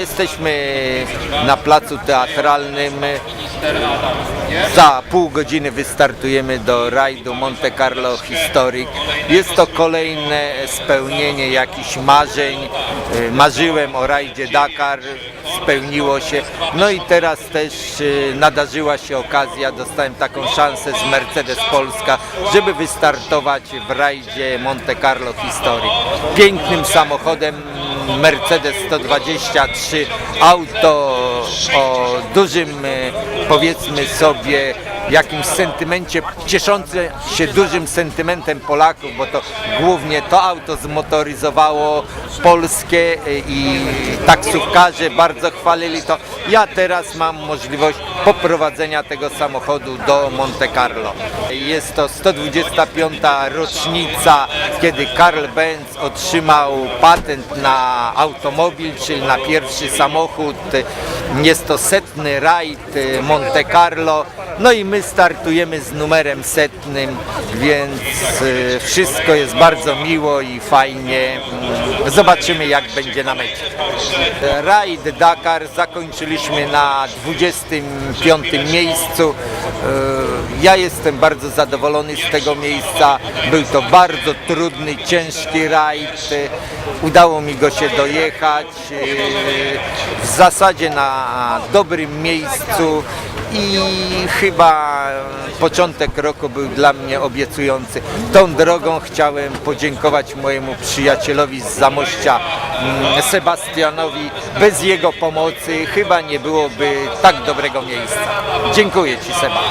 Jesteśmy na placu teatralnym. Za pół godziny wystartujemy do rajdu Monte Carlo Historic. Jest to kolejne spełnienie jakichś marzeń. Y, Marzyłem o rajdzie Dakar, spełniło się. No i teraz też y, nadarzyła się okazja, dostałem taką szansę z Mercedes Polska, żeby wystartować w rajdzie Monte Carlo Historic. Pięknym samochodem Mercedes 123, auto o dużym, e, powiedzmy sobie, jakimś sentymencie, cieszące się dużym sentymentem Polaków, bo to głównie to auto zmotoryzowało polskie e, i taksówkarze bardzo chwalili to. Ja teraz mam możliwość poprowadzenia tego samochodu do Monte Carlo. Jest to 125. rocznica, kiedy Karl Benz otrzymał patent na automobil, czyli na pierwszy samochód. Jest to setny rajd Monte Carlo. No i my startujemy z numerem setnym, więc y, wszystko jest bardzo miło i fajnie. Mm, Zobaczymy jak będzie na mecie. Rajd Dakar zakończyliśmy na 25 miejscu. Y, Ja jestem bardzo zadowolony z tego miejsca. Był to bardzo trudny, ciężki rajd. Y, Udało mi go się dojechać. y, W zasadzie na dobrym miejscu i chyba początek roku był dla mnie obiecujący. Tą drogą chciałem podziękować mojemu przyjacielowi z Zamościa, mm, Sebastianowi. Bez jego pomocy chyba nie byłoby tak dobrego miejsca. Dziękuję Ci Seba.